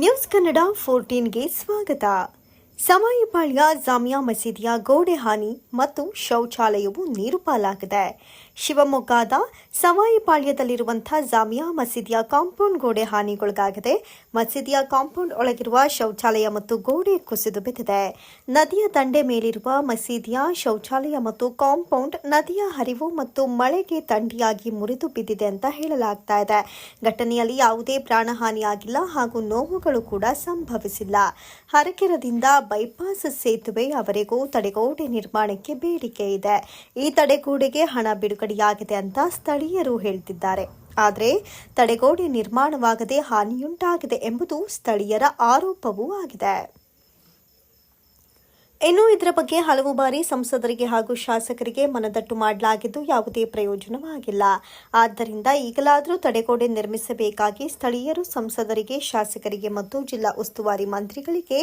News Kannada ಫೋರ್ಟೀನ್ಗೆ ಸ್ವಾಗತ. ಸಮಾಯಿಪಾಳ್ಯ ಜಾಮಿಯಾ ಮಸೀದಿಯ ಗೋಡೆ ಹಾನಿ ಮತ್ತು ಶೌಚಾಲಯವು ನೀರು ಪಾಲಾಗಿದೆ. ಶಿವಮೊಗ್ಗದ ಸವಾಯಿಪಾಳ್ಯದಲ್ಲಿರುವಂತಹ ಜಾಮಿಯಾ ಮಸೀದಿಯ ಕಾಂಪೌಂಡ್ ಗೋಡೆ ಹಾನಿಗೊಳಗಾಗಿದೆ. ಮಸೀದಿಯ ಕಾಂಪೌಂಡ್ ಒಳಗಿರುವ ಶೌಚಾಲಯ ಮತ್ತು ಗೋಡೆ ಕುಸಿದು ಬಿದ್ದಿದೆ. ನದಿಯ ದಂಡೆ ಮೇಲಿರುವ ಮಸೀದಿಯ ಶೌಚಾಲಯ ಮತ್ತು ಕಾಂಪೌಂಡ್ ನದಿಯ ಹರಿವು ಮತ್ತು ಮಳೆಗೆ ತಂಡಿಯಾಗಿ ಮುರಿದು ಬಿದ್ದಿದೆ ಅಂತ ಹೇಳಲಾಗ್ತಾ ಇದೆ. ಘಟನೆಯಲ್ಲಿ ಯಾವುದೇ ಪ್ರಾಣಹಾನಿಯಾಗಿಲ್ಲ ಹಾಗೂ ನೋವುಗಳು ಕೂಡ ಸಂಭವಿಸಿಲ್ಲ. ಹರಕೆರದಿಂದ ಬೈಪಾಸ್ ಸೇತುವೆಯವರೆಗೂ ತಡೆಗೋಡೆ ನಿರ್ಮಾಣಕ್ಕೆ ಬೇಡಿಕೆ ಇದೆ. ಈ ತಡೆಗೋಡೆಗೆ ಹಣ ಬಿಡುಗಡೆಯಾಗಿದೆ ಅಂತ ಸ್ಥಳೀಯರು ಹೇಳ್ತಿದ್ದಾರೆ. ಆದರೆ ತಡೆಗೋಡೆ ನಿರ್ಮಾಣವಾಗದೆ ಹಾನಿಯುಂಟಾಗಿದೆ ಎಂಬುದು ಸ್ಥಳೀಯರ ಆರೋಪವೂ ಆಗಿದೆ. ಇನ್ನು ಇದರ ಬಗ್ಗೆ ಹಲವು ಬಾರಿ ಸಂಸದರಿಗೆ ಹಾಗೂ ಶಾಸಕರಿಗೆ ಮನದಟ್ಟು ಮಾಡಲಾಗಿದ್ದು ಯಾವುದೇ ಪ್ರಯೋಜನವಾಗಿಲ್ಲ. ಆದ್ದರಿಂದ ಈಗಲಾದರೂ ತಡೆಗೋಡೆ ನಿರ್ಮಿಸಬೇಕಾಗಿ ಸ್ಥಳೀಯರು ಸಂಸದರಿಗೆ, ಶಾಸಕರಿಗೆ ಮತ್ತು ಜಿಲ್ಲಾ ಉಸ್ತುವಾರಿ ಮಂತ್ರಿಗಳಿಗೆ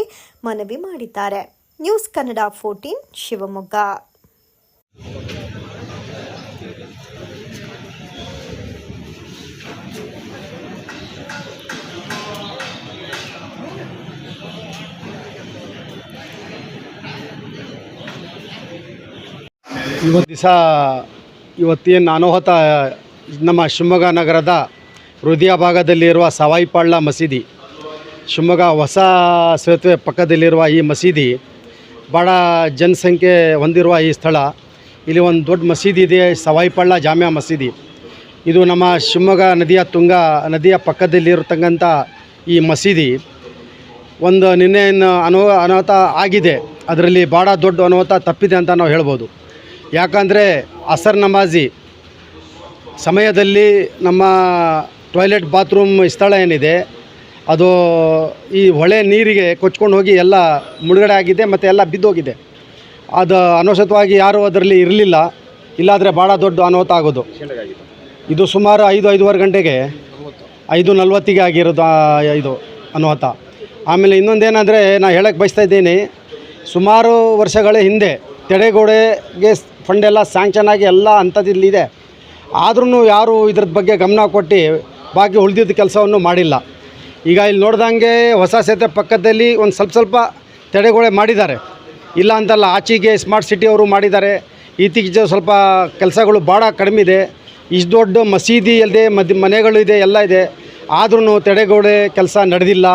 ಮನವಿ ಮಾಡಿದ್ದಾರೆ. News Kannada fourteen Shivamogga. ಇವತ್ತು ದಿವಸ ಇವತ್ತೇನು ಅನಾಹುತ, ನಮ್ಮ ಶಿವಮೊಗ್ಗ ನಗರದ ಹೃದಯ ಭಾಗದಲ್ಲಿರುವ ಸವಾಯಿಪಾಳ್ಳ ಮಸೀದಿ, ಶಿವಮೊಗ್ಗ ಹೊಸ ಸೇತುವೆ ಪಕ್ಕದಲ್ಲಿರುವ ಈ ಮಸೀದಿ ಭಾಳ ಜನಸಂಖ್ಯೆ ಹೊಂದಿರುವ ಈ ಸ್ಥಳ. ಇಲ್ಲಿ ಒಂದು ದೊಡ್ಡ ಮಸೀದಿ ಇದೆ, ಸವಾಯಿಪಾಳ್ಳ ಜಾಮಿಯಾ ಮಸೀದಿ. ಇದು ನಮ್ಮ ಶಿವಮೊಗ್ಗ ನದಿಯ ತುಂಗ, ನದಿಯ ಪಕ್ಕದಲ್ಲಿರತಕ್ಕಂಥ ಈ ಮಸೀದಿ. ಒಂದು ನಿನ್ನೆ ಅನು ಅನೋ ಅನಾಹುತ ಆಗಿದೆ. ಅದರಲ್ಲಿ ಭಾಳ ದೊಡ್ಡ ಅನಾಹುತ ತಪ್ಪಿದೆ ಅಂತ ನಾವು ಹೇಳ್ಬೋದು. ಯಾಕಂದರೆ ಅಸರ್ ನಮಾಜಿ ಸಮಯದಲ್ಲಿ ನಮ್ಮ ಟಾಯ್ಲೆಟ್ ಬಾತ್ರೂಮ್ ಸ್ಥಳ ಏನಿದೆ, ಅದು ಈ ಹೊಳೆ ನೀರಿಗೆ ಕೊಚ್ಕೊಂಡು ಹೋಗಿ ಎಲ್ಲ ಮುಳುಗಡೆ ಆಗಿದೆ ಮತ್ತು ಎಲ್ಲ ಬಿದ್ದೋಗಿದೆ. ಅದು ಅನವಶ್ಯತವಾಗಿ ಯಾರೂ ಅದರಲ್ಲಿ ಇರಲಿಲ್ಲ. ಇಲ್ಲಾದರೆ ಭಾಳ ದೊಡ್ಡ ಅನಾಹುತ ಆಗೋದು. ಇದು ಸುಮಾರು ಐದು, ಐದೂವರೆ ಗಂಟೆಗೆ ಐದು ನಲ್ವತ್ತಿಗೆ ಆಗಿರೋದು ಇದು ಅನಾಹುತ. ಆಮೇಲೆ ಇನ್ನೊಂದೇನೆಂದರೆ ನಾನು ಹೇಳಕ್ಕೆ ಬಯಸ್ತಾ ಇದ್ದೀನಿ, ಸುಮಾರು ವರ್ಷಗಳ ಹಿಂದೆ ತಡೆಗೋಡೆಗೆ ಫಂಡ್ ಎಲ್ಲ ಸ್ಯಾಂಕ್ಷನ್ ಆಗಿ ಎಲ್ಲ ಅಂಥದ್ದಿಲ್ಲಿದೆ ಆದ್ರೂ ಯಾರು ಇದ್ರ ಬಗ್ಗೆ ಗಮನ ಕೊಟ್ಟು ಬಾಕಿ ಉಳಿದಿದ್ದ ಕೆಲಸವನ್ನು ಮಾಡಿಲ್ಲ. ಈಗ ಇಲ್ಲಿ ನೋಡ್ದಂಗೆ ಹೊಸ ಸೇತುವೆ ಪಕ್ಕದಲ್ಲಿ ಒಂದು ಸ್ವಲ್ಪ ಸ್ವಲ್ಪ ತಡೆಗೋಡೆ ಮಾಡಿದ್ದಾರೆ. ಇಲ್ಲ ಅಂತಲ್ಲ ಆಚೆಗೆ ಸ್ಮಾರ್ಟ್ ಸಿಟಿ ಅವರು ಮಾಡಿದ್ದಾರೆ. ಇತ್ತೀಚೆಗೆ ಸ್ವಲ್ಪ ಕೆಲಸಗಳು ಭಾಳ ಕಡಿಮೆ ಇದೆ. ಇಷ್ಟು ದೊಡ್ಡ ಮಸೀದಿ ಅಲ್ಲದೆ ಮದ್ ಮನೆಗಳು ಇದೆ ಎಲ್ಲ ಇದೆ. ಆದ್ರೂ ತಡೆಗೋಡೆ ಕೆಲಸ ನಡೆದಿಲ್ಲ.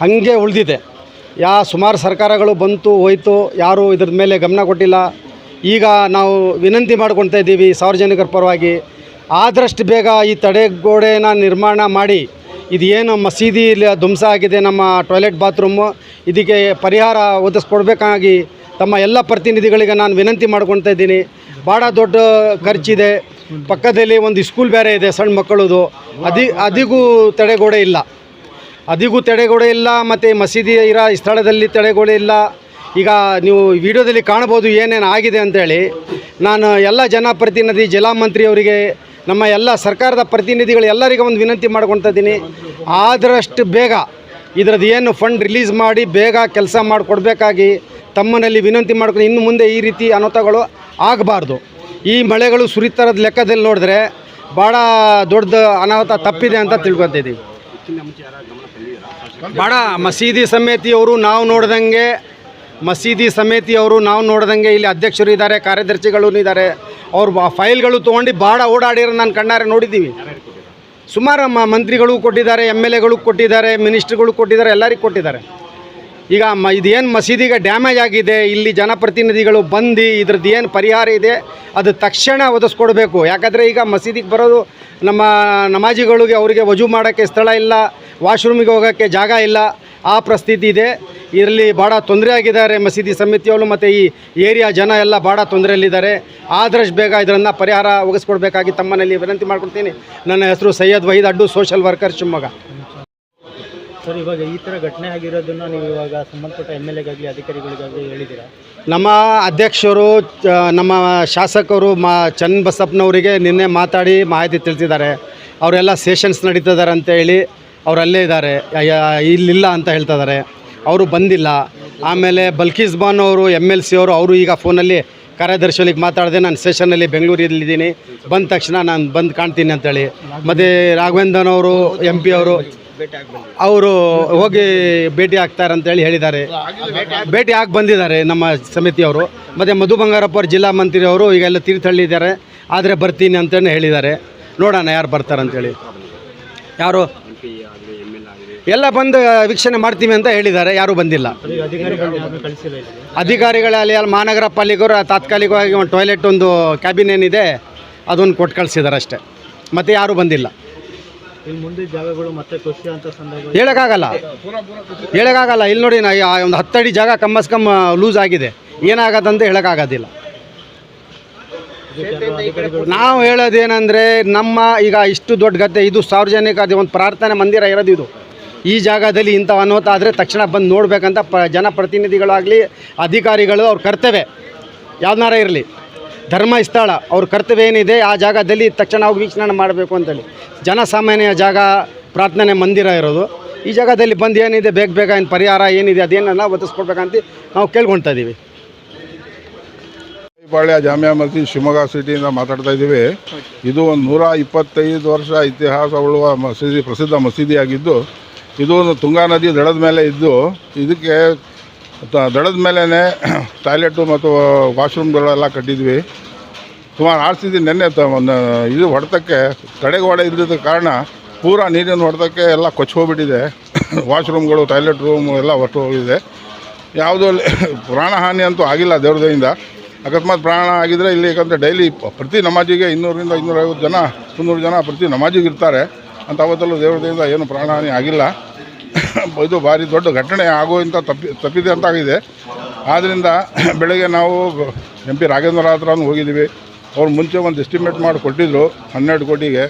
ಹಾಗೆ ಉಳಿದಿದೆ. ಯಾ ಸುಮಾರು ಸರ್ಕಾರಗಳು ಬಂತು, ಹೋಯಿತು, ಯಾರೂ ಇದ್ರ ಮೇಲೆ ಗಮನ ಕೊಟ್ಟಿಲ್ಲ. ಈಗ ನಾವು ವಿನಂತಿ ಮಾಡ್ಕೊಳ್ತಾ ಇದ್ದೀವಿ ಸಾರ್ವಜನಿಕರ ಪರವಾಗಿ. ಆದಷ್ಟು ಬೇಗ ಈ ತಡೆಗೋಡೆನ ನಿರ್ಮಾಣ ಮಾಡಿ. ಇದು ಏನು ಮಸೀದಿ ಇಲ್ಲಿ, ಧ್ವಂಸ ಆಗಿದೆ ನಮ್ಮ ಟಾಯ್ಲೆಟ್ ಬಾತ್ರೂಮು. ಇದಕ್ಕೆ ಪರಿಹಾರ ಒದಗಿಸ್ಕೊಡ್ಬೇಕಾಗಿ ತಮ್ಮ ಎಲ್ಲ ಪ್ರತಿನಿಧಿಗಳಿಗೆ ನಾನು ವಿನಂತಿ ಮಾಡ್ಕೊಳ್ತಾ ಇದ್ದೀನಿ. ಭಾಳ ದೊಡ್ಡ ಖರ್ಚಿದೆ. ಪಕ್ಕದಲ್ಲಿ ಒಂದು ಸ್ಕೂಲ್ ಬೇರೆ ಇದೆ, ಸಣ್ಣ ಮಕ್ಕಳದು. ಅದಿ, ಅದಿಗೂ ತಡೆಗೋಡೆ ಇಲ್ಲ. ಅದಿಗೂ ತಡೆಗೋಡೆ ಇಲ್ಲ, ಮತ್ತು ಮಸೀದಿ ಇರೋ ಸ್ಥಳದಲ್ಲಿ ತಡೆಗೋಡೆ ಇಲ್ಲ. ಈಗ ನೀವು ವಿಡಿಯೋದಲ್ಲಿ ಕಾಣ್ಬೋದು ಏನೇನು ಆಗಿದೆ ಅಂತೇಳಿ. ನಾನು ಎಲ್ಲ ಜನಪ್ರತಿನಿಧಿ ಜಲಮಂತ್ರಿಯವರಿಗೆ ನಮ್ಮ ಎಲ್ಲ ಸರ್ಕಾರದ ಪ್ರತಿನಿಧಿಗಳು ಎಲ್ಲರಿಗೂ ಒಂದು ವಿನಂತಿ ಮಾಡ್ಕೊತಾ ಇದ್ದೀನಿ. ಆದಷ್ಟು ಬೇಗ ಇದರದ್ದು ಏನು ಫಂಡ್ ರಿಲೀಸ್ ಮಾಡಿ ಬೇಗ ಕೆಲಸ ಮಾಡಿಕೊಡ್ಬೇಕಾಗಿ ತಮ್ಮನಲ್ಲಿ ವಿನಂತಿ ಮಾಡ್ಕೊಂಡು ಇನ್ನು ಮುಂದೆ ಈ ರೀತಿ ಅನಾಹುತಗಳು ಆಗಬಾರ್ದು. ಈ ಮಳೆಗಳು ಸುರಿತರದ ಲೆಕ್ಕದಲ್ಲಿ ನೋಡಿದ್ರೆ ಭಾಳ ದೊಡ್ಡ ಅನಾಹುತ ತಪ್ಪಿದೆ ಅಂತ ತಿಳ್ಕೊತಾ ಭಾಳ ಮಸೀದಿ ಸಮಿತಿಯವರು ನಾವು ನೋಡ್ದಂಗೆ, ಮಸೀದಿ ಸಮಿತಿಯವರು ನಾವು ನೋಡ್ದಂಗೆ ಇಲ್ಲಿ ಅಧ್ಯಕ್ಷರು ಇದ್ದಾರೆ, ಕಾರ್ಯದರ್ಶಿಗಳು ಇದ್ದಾರೆ. ಅವ್ರು ಫೈಲ್ಗಳು ತೊಗೊಂಡು ಭಾಳ ಓಡಾಡಿರೋ ನಾನು ಕಣ್ಣಾರೆ ನೋಡಿದ್ದೀವಿ. ಸುಮಾರು ಮ ಮಂತ್ರಿಗಳು ಕೊಟ್ಟಿದ್ದಾರೆ, ಎಂ ಎಲ್ ಎಗಳು ಕೊಟ್ಟಿದ್ದಾರೆ, ಮಿನಿಸ್ಟ್ರುಗಳು ಕೊಟ್ಟಿದ್ದಾರೆ, ಎಲ್ಲರಿಗೂ ಕೊಟ್ಟಿದ್ದಾರೆ. ಈಗ ಮ ಇದೇನು ಮಸೀದಿಗೆ ಡ್ಯಾಮೇಜ್ ಆಗಿದೆ, ಇಲ್ಲಿ ಜನಪ್ರತಿನಿಧಿಗಳು ಬಂದು ಇದ್ರದ್ದು ಏನು ಪರಿಹಾರ ಇದೆ, ಅದು ತಕ್ಷಣ ಒದಗಿಸ್ಕೊಡ್ಬೇಕು. ಯಾಕಂದರೆ ಈಗ ಮಸೀದಿಗೆ ಬರೋದು ನಮ್ಮ ನಮಾಜಿಗಳಿಗೆ ಅವರಿಗೆ ವಜು ಮಾಡೋಕ್ಕೆ ಸ್ಥಳ ಇಲ್ಲ ವಾಶ್ರೂಮಿಗೆ ಹೋಗೋಕ್ಕೆ ಜಾಗ ಇಲ್ಲ. ಆ ಪರಿಸ್ಥಿತಿ ಇದೆ. ಇದರಲ್ಲಿ ಭಾಳ ತೊಂದರೆ ಆಗಿದ್ದಾರೆ ಮಸೀದಿ ಸಮಿತಿಯವರು ಮತ್ತು ಈ ಏರಿಯಾ ಜನ ಎಲ್ಲ ಭಾಳ ತೊಂದರೆಯಲ್ಲಿದ್ದಾರೆ. ಆದಷ್ಟು ಬೇಗ ಇದನ್ನು ಪರಿಹಾರ ಒಗಿಸ್ಕೊಡ್ಬೇಕಾಗಿ ತಮ್ಮನಲ್ಲಿ ವಿನಂತಿ ಮಾಡ್ಕೊಳ್ತೀನಿ ನನ್ನ ಹೆಸರು ಸೈಯದ್ ವಹೀದ್ ಅಡ್ಡು ಸೋಷಲ್ ವರ್ಕರ್ ಶಿವಮೊಗ್ಗ. ಸರ್ ಇವಾಗ ಈ ಥರ ಘಟನೆ ಆಗಿರೋದನ್ನ ನೀವು ಇವಾಗ ಸಂಬಂಧಪಟ್ಟ ಎಂ ಎಲ್ ಎಗಾಗಲಿ ಅಧಿಕಾರಿಗಳಿಗಾಗಲಿ ಹೇಳಿದ್ದೀರಾ? ನಮ್ಮ ಅಧ್ಯಕ್ಷರು ನಮ್ಮ ಶಾಸಕರು ಮಾ ಚನ್ನ ಬಸಪ್ಪನವರಿಗೆ ನಿನ್ನೆ ಮಾತಾಡಿ ಮಾಹಿತಿ ತಿಳಿಸಿದ್ದಾರೆ. ಅವರೆಲ್ಲ ಸೆಷನ್ಸ್ ನಡೀತಿದ್ದಾರೆ ಅಂತ ಅವ್ರು ಅಲ್ಲೇ ಇದ್ದಾರೆ. ಇಲ್ಲಿಲ್ಲ ಅಂತ ಹೇಳ್ತಾ ಇದ್ದಾರೆ. ಅವರು ಬಂದಿಲ್ಲ. ಆಮೇಲೆ ಬಲ್ಕೀಸ್ ಬಾನ್ ಅವರು ಎಂ ಎಲ್ ಸಿ ಅವರು ಅವರು ಈಗ ಫೋನಲ್ಲಿ ಕಾರ್ಯದರ್ಶಿಗಳಿಗೆ ಮಾತಾಡಿದೆ ನಾನು ಸೆಷನಲ್ಲಿ ಬೆಂಗಳೂರಲ್ಲಿದ್ದೀನಿ. ಬಂದ ತಕ್ಷಣ ನಾನು ಬಂದು ಕಾಣ್ತೀನಿ ಅಂತೇಳಿ. ಮತ್ತು ರಾಘವೇಂದ್ರನ್ ಅವರು, ಎಂ ಪಿ ಅವರು ಅವರು ಹೋಗಿ ಭೇಟಿ ಆಗ್ತಾರೆ ಅಂತೇಳಿ ಹೇಳಿದ್ದಾರೆ. ಭೇಟಿ ಆಗಿ ಬಂದಿದ್ದಾರೆ ನಮ್ಮ ಸಮಿತಿಯವರು ಮತ್ತು ಮಧು ಬಂಗಾರಪ್ಪ ಅವ್ರ ಜಿಲ್ಲಾ ಮಂತ್ರಿ ಅವರು ಈಗೆಲ್ಲ ತೀರ್ಥಹಳ್ಳಿದ್ದಾರೆ ಆದರೆ ಬರ್ತೀನಿ ಅಂತಲೇ ಹೇಳಿದ್ದಾರೆ. ನೋಡೋಣ ಯಾರು ಬರ್ತಾರೆ ಅಂತೇಳಿ. ಯಾರು? ಎಲ್ಲ ಬಂದು ವೀಕ್ಷಣೆ ಮಾಡ್ತೀವಿ ಅಂತ ಹೇಳಿದ್ದಾರೆ ಯಾರೂ ಬಂದಿಲ್ಲ. ಅಧಿಕಾರಿಗಳು ಅಧಿಕಾರಿಗಳಲ್ಲಿ ಅಲ್ಲಿ ಮಹಾನಗರ ಪಾಲಿಕರು ತಾತ್ಕಾಲಿಕವಾಗಿ ಒಂದು ಟಾಯ್ಲೆಟ್ ಒಂದು ಕ್ಯಾಬಿನ್ ಏನಿದೆ ಅದನ್ನು ಕೊಟ್ಟು ಕಳಿಸಿದ್ದಾರೆ ಅಷ್ಟೇ. ಮತ್ತೆ ಯಾರೂ ಬಂದಿಲ್ಲ. ಹೇಳೋಕ್ಕಾಗಲ್ಲ. ಹೇಳೋಕ್ಕಾಗಲ್ಲ. ಇಲ್ಲಿ ನೋಡಿ ನಾ ಒಂದು ಹತ್ತಡಿ ಜಾಗ ಕಮ್ಮಸ್ ಕಮ್ಮ ಲೂಸ್ ಆಗಿದೆ. ಏನಾಗತ್ತಂತ ಹೇಳೋಕ್ಕಾಗೋದಿಲ್ಲ. ನಾವು ಹೇಳೋದೇನೆಂದರೆ ನಮ್ಮ ಈಗ ಇಷ್ಟು ದೊಡ್ಡ ಗದ್ದೆ, ಇದು ಸಾರ್ವಜನಿಕ ಒಂದು ಪ್ರಾರ್ಥನೆ ಮಂದಿರ ಇರೋದು ಇದು. ಈ ಜಾಗದಲ್ಲಿ ಇಂಥವು ಅನಾಹುತ ಆದರೆ ತಕ್ಷಣ ಬಂದು ನೋಡಬೇಕಂತ ಪ, ಜನಪ್ರತಿನಿಧಿಗಳಾಗಲಿ ಅಧಿಕಾರಿಗಳು ಅವ್ರ ಕರ್ತವ್ಯ. ಯಾವ್ದಾರ ಇರಲಿ. ಧರ್ಮಸ್ಥಳ ಅವ್ರ ಕರ್ತವ್ಯ ಏನಿದೆ, ಆ ಜಾಗದಲ್ಲಿ ತಕ್ಷಣ ಹೋಗಿ ವೀಕ್ಷಣೆ ಮಾಡಬೇಕು ಅಂತೇಳಿ. ಜನಸಾಮಾನ್ಯ ಜಾಗ, ಪ್ರಾರ್ಥನೆ ಮಂದಿರ ಇರೋದು. ಈ ಜಾಗದಲ್ಲಿ ಬಂದು ಏನಿದೆ, ಬೇಗ ಬೇಗ ಏನು ಪರಿಹಾರ ಏನಿದೆ, ಅದೇನೆಲ್ಲ ಒದಗಿಸ್ಕೊಡ್ಬೇಕಂತ ನಾವು ಕೇಳ್ಕೊಳ್ತಾ ಇದ್ದೀವಿ. ಪಾಳ್ಯ ಜಾಮಿಯಾ ಮಸೀದ್ ಶಿವಮೊಗ್ಗ ಸಿಟಿಯಿಂದ ಮಾತಾಡ್ತಾ ಇದ್ದೀವಿ. ಇದು ಒಂದು ನೂರ ಇಪ್ಪತ್ತೈದು ವರ್ಷ ಇತಿಹಾಸ ಉಳ್ಳುವ ಮಸೀದಿ, ಪ್ರಸಿದ್ಧ ಮಸೀದಿಯಾಗಿದ್ದು, ಇದು ಒಂದು ತುಂಗಾ ನದಿ ದಡದ ಮೇಲೆ ಇದ್ದು, ಇದಕ್ಕೆ ದಡದ ಮೇಲೇ ಟಾಯ್ಲೆಟು ಮತ್ತು ವಾಶ್ರೂಮ್ಗಳೆಲ್ಲ ಕಟ್ಟಿದ್ವಿ. ಸುಮಾರು ಆರಿಸಿದ್ವಿ ನೆನ್ನೆ ಒಂದು ಇದು ಹೊಡೆತಕ್ಕೆ, ತಡೆಗೋಡೆ ಇದ್ದಿದ್ದ ಕಾರಣ ಪೂರಾ ನೀರಿನ ಹೊಡೆತಕ್ಕೆ ಎಲ್ಲ ಕೊಚ್ಚಿ ಹೋಗ್ಬಿಟ್ಟಿದೆ. ವಾಶ್ರೂಮ್ಗಳು, ಟಾಯ್ಲೆಟ್ ರೂಮ್ ಎಲ್ಲ ಹೊರಟು ಹೋಗಿದೆ ಯಾವುದೂ ಪ್ರಾಣಹಾನಿ ಅಂತೂ ಆಗಿಲ್ಲ ದೇವ್ರ ದಯಿಂದ ಅಕಸ್ಮಾತ್ ಪ್ರಾಣ ಆಗಿದ್ರೆ ಇಲ್ಲಿ ಯಾಕಂದರೆ ಡೈಲಿ ಪ್ರತಿ ನಮಾಜಿಗೆ ಇನ್ನೂರಿಂದ ಇನ್ನೂರೈವತ್ತು ಜನ, ಮುನ್ನೂರು ಜನ ಪ್ರತಿ ನಮಾಜಿಗೆ ಇರ್ತಾರೆ. ಅಂತ ಅವತ್ತಲ್ಲೂ ದೇವ್ರದಿಂದ ಏನು ಪ್ರಾಣಹಾನಿ ಆಗಿಲ್ಲ. ಇದು ಭಾರಿ ದೊಡ್ಡ ಘಟನೆ ಆಗುವಂಥ ತಪ್ಪಿ, ತಪ್ಪಿದೆ ಅಂತ ಆಗಿದೆ. ಆದ್ದರಿಂದ ಬೆಳಗ್ಗೆ ನಾವು ಎಂ ಪಿ ರಾಘೇಂದ್ರ ಹತ್ರನೂ ಹೋಗಿದ್ದೀವಿ ಅವ್ರು ಮುಂಚೆ ಒಂದು ಎಸ್ಟಿಮೇಟ್ ಮಾಡಿ ಕೊಟ್ಟಿದ್ದರು ಹನ್ನೆರಡು ಕೋಟಿಗೆ.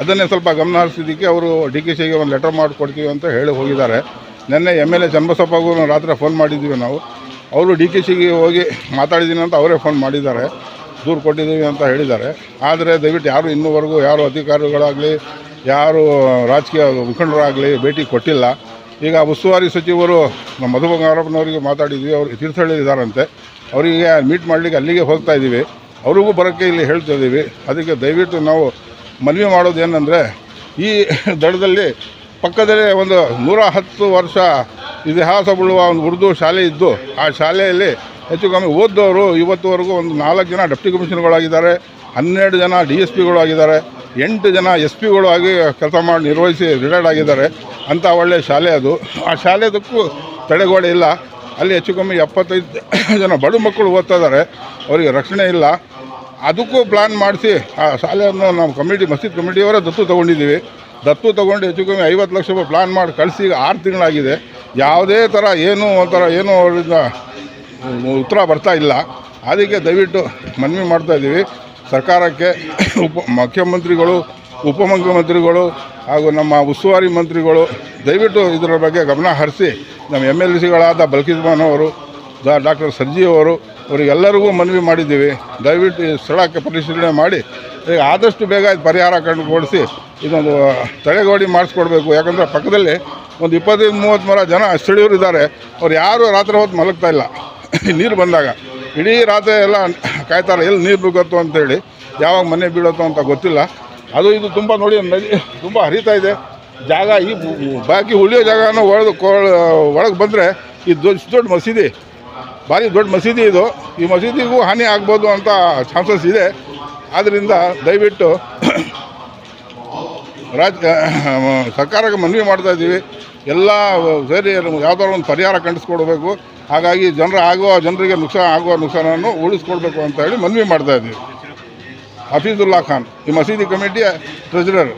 ಅದನ್ನೇ ಸ್ವಲ್ಪ ಗಮನ ಹರಿಸಿದ್ದಕ್ಕೆ ಅವರು ಡಿ ಕೆ ಸಿಗೆ ಒಂದು ಲೆಟರ್ ಮಾಡಿ ಕೊಡ್ತೀವಿ ಅಂತ ಹೇಳಿ ಹೋಗಿದ್ದಾರೆ. ನಿನ್ನೆ ಎಂ ಎಲ್ ಎ ಚನ್ನಬಸಪ್ಪಗೂ ರಾತ್ರಿ ಫೋನ್ ಮಾಡಿದ್ದೀವಿ ನಾವು. ಅವರು ಡಿ ಕೆ ಸಿಗೆ ಹೋಗಿ ಮಾತಾಡಿದ್ದೀನಿ ಅಂತ ಅವರೇ ಫೋನ್ ಮಾಡಿದ್ದಾರೆ. ದೂರು ಕೊಟ್ಟಿದ್ದೀವಿ ಅಂತ ಹೇಳಿದ್ದಾರೆ. ಆದರೆ ದಯವಿಟ್ಟು ಯಾರು ಇನ್ನೂವರೆಗೂ ಯಾರು ಅಧಿಕಾರಿಗಳಾಗಲಿ, ಯಾರು ರಾಜಕೀಯ ಮುಖಂಡರಾಗಲಿ ಭೇಟಿ ಕೊಟ್ಟಿಲ್ಲ. ಈಗ ಉಸ್ತುವಾರಿ ಸಚಿವರು ನಮ್ಮ ಮಧು ಬಂಗಾರಪ್ಪನವರಿಗೆ ಮಾತಾಡಿದ್ವಿ. ಅವರು ತೀರ್ಥಹಳ್ಳಿ ಇದ್ದಾರಂತೆ ಅವರಿಗೆ ಮೀಟ್ ಮಾಡಲಿಕ್ಕೆ ಅಲ್ಲಿಗೆ ಹೋಗ್ತಾ ಇದ್ದೀವಿ. ಅವ್ರಿಗೂ ಬರೋಕ್ಕೆ ಇಲ್ಲಿ ಹೇಳ್ತಾ ಇದ್ದೀವಿ. ಅದಕ್ಕೆ ದಯವಿಟ್ಟು ನಾವು ಮನವಿ ಮಾಡೋದು ಏನಂದರೆ ಈ ದಡದಲ್ಲಿ ಪಕ್ಕದಲ್ಲೇ ಒಂದು ನೂರ ಹತ್ತು ವರ್ಷ ಇತಿಹಾಸ ಉಳ್ಳುವ ಒಂದು ಉರ್ದು ಶಾಲೆ ಇದ್ದು, ಆ ಶಾಲೆಯಲ್ಲಿ ಹೆಚ್ಚು ಕಮ್ಮಿ ಓದ್ದವರು ಇವತ್ತುವರೆಗೂ ಒಂದು ನಾಲ್ಕು ಜನ ಡೆಪ್ಟಿ ಕಮಿಷನರ್ಗಳಾಗಿದ್ದಾರೆ, ಹನ್ನೆರಡು ಜನ ಡಿ ಎಸ್ ಪಿಗಳು ಆಗಿದ್ದಾರೆ ಎಂಟು ಜನ ಎಸ್ ಪಿಗಳು ಆಗಿ ಕೆಲಸ ಮಾಡಿ ನಿರ್ವಹಿಸಿ ರಿಟೈರ್ಡ್ ಆಗಿದ್ದಾರೆ. ಅಂಥ ಒಳ್ಳೆಯ ಶಾಲೆ ಅದು. ಆ ಶಾಲೆದಕ್ಕೂ ತಡೆಗೋಡೆ ಇಲ್ಲ. ಅಲ್ಲಿ ಹೆಚ್ಚು ಕಮ್ಮಿ ಎಪ್ಪತ್ತೈದು ಜನ ಬಡ ಮಕ್ಕಳು ಓದ್ತಾ ಇದ್ದಾರೆ. ಅವರಿಗೆ ರಕ್ಷಣೆ ಇಲ್ಲ. ಅದಕ್ಕೂ ಪ್ಲಾನ್ ಮಾಡಿಸಿ ಆ ಶಾಲೆಯನ್ನು ನಾವು ಕಮಿಟಿ, ಮಸೀದ್ ಕಮಿಟಿಯವರೇ ದತ್ತು ತೊಗೊಂಡಿದ್ದೀವಿ. ದತ್ತು ತೊಗೊಂಡು ಹೆಚ್ಚು ಕಮ್ಮಿ ಐವತ್ತು ಲಕ್ಷ ರೂಪಾಯಿ ಪ್ಲಾನ್ ಮಾಡಿ ಕಳಿಸಿ ಈಗ ಆರು ತಿಂಗಳಾಗಿದೆ. ಯಾವುದೇ ಥರ ಏನು ಒಂಥರ ಏನು ಅವರಿಂದ ಉತ್ತರ ಬರ್ತಾ ಇಲ್ಲ. ಅದಕ್ಕೆ ದಯವಿಟ್ಟು ಮನವಿ ಮಾಡ್ತಾ ಇದ್ದೀವಿ. ಸರ್ಕಾರಕ್ಕೆ ಉಪ ಮುಖ್ಯಮಂತ್ರಿಗಳು ಉಪಮುಖ್ಯಮಂತ್ರಿಗಳು ಹಾಗೂ ನಮ್ಮ ಉಸ್ತುವಾರಿ ಮಂತ್ರಿಗಳು ದಯವಿಟ್ಟು ಇದರ ಬಗ್ಗೆ ಗಮನ ಹರಿಸಿ ನಮ್ಮ ಎಂ ಎಲ್ ಸಿಗಳಾದ ಬಲ್ಕಿಜ್ಮಾನ್ ಅವರು ಡಾಕ್ಟರ್ ಸರ್ಜಿ ಅವರು, ಅವರಿಗೆಲ್ಲರಿಗೂ ಮನವಿ ಮಾಡಿದ್ದೀವಿ. ದಯವಿಟ್ಟು ಈ ಸ್ಥಳಕ್ಕೆ ಪರಿಶೀಲನೆ ಮಾಡಿ. ಈಗ ಆದಷ್ಟು ಬೇಗ ಇದು ಪರಿಹಾರ ಕಂಡುಕೊಡಿಸಿ ಇದೊಂದು ತಡೆಗೋಡಿ ಮಾಡಿಸ್ಕೊಡ್ಬೇಕು. ಯಾಕಂದರೆ ಪಕ್ಕದಲ್ಲಿ ಒಂದು ಇಪ್ಪತ್ತೈದು, ಮೂವತ್ತು ಮರ ಜನ ಸ್ಥಳೀಯರು ಇದ್ದಾರೆ. ಅವ್ರು ಯಾರು ರಾತ್ರಿ ಹೊತ್ತು ಮಲಗ್ತಾ ಇಲ್ಲ. ನೀರು ಬಂದಾಗ. ಇಡೀ ರಾತ್ರಿ ಎಲ್ಲ ಕಾಯ್ತಾರೆ ಎಲ್ಲಿ ನೀರು ನುಗ್ಗತ್ತೋ ಅಂತೇಳಿ ಯಾವಾಗ ಮನೆ ಬೀಳತ್ತೋ ಅಂತ ಗೊತ್ತಿಲ್ಲ. ಅದು ಇದು ತುಂಬ ನೋಡಿ ನದಿ ತುಂಬ ಹರಿತಾ ಇದೆ. ಜಾಗ ಈ ಬಾಕಿ ಉಳಿಯೋ ಜಾಗನ ಒಳಗೆ ಒಳಗೆ ಬಂದರೆ ಈ ದೊಡ್ಡ ದೊಡ್ಡ ಮಸೀದಿ. ಭಾರಿ ದೊಡ್ಡ ಮಸೀದಿ ಇದು. ಈ ಮಸೀದಿಗೂ ಹಾನಿ ಆಗ್ಬೋದು ಅಂತ ಚಾನ್ಸಸ್ ಇದೆ. ಆದ್ದರಿಂದ ದಯವಿಟ್ಟು ರಾಜ್ಯ ಸರ್ಕಾರಕ್ಕೆ ಮನವಿ ಮಾಡ್ತಾ ಇದ್ದೀವಿ. ಎಲ್ಲ ಸೇರಿ ಯಾವ್ದಾದ್ರು ಒಂದು ಪರಿಹಾರ ಕಂಡಿಸ್ಕೊಡ್ಬೇಕು. ಹಾಗಾಗಿ ಜನರ ಆಗುವ ಜನರಿಗೆ ನುಕ್ಸಾನ ಆಗುವ ನುಕ್ಸಾನನ್ನು ಉಳಿಸ್ಕೊಡ್ಬೇಕು ಅಂತ ಹೇಳಿ ಮನವಿ ಮಾಡ್ತಾ ಇದ್ದೀವಿ. ಹಫೀಜುಲ್ಲಾ ಖಾನ್, ಈ ಮಸೀದಿ ಕಮಿಟಿಯ ಟ್ರೆಜರರ್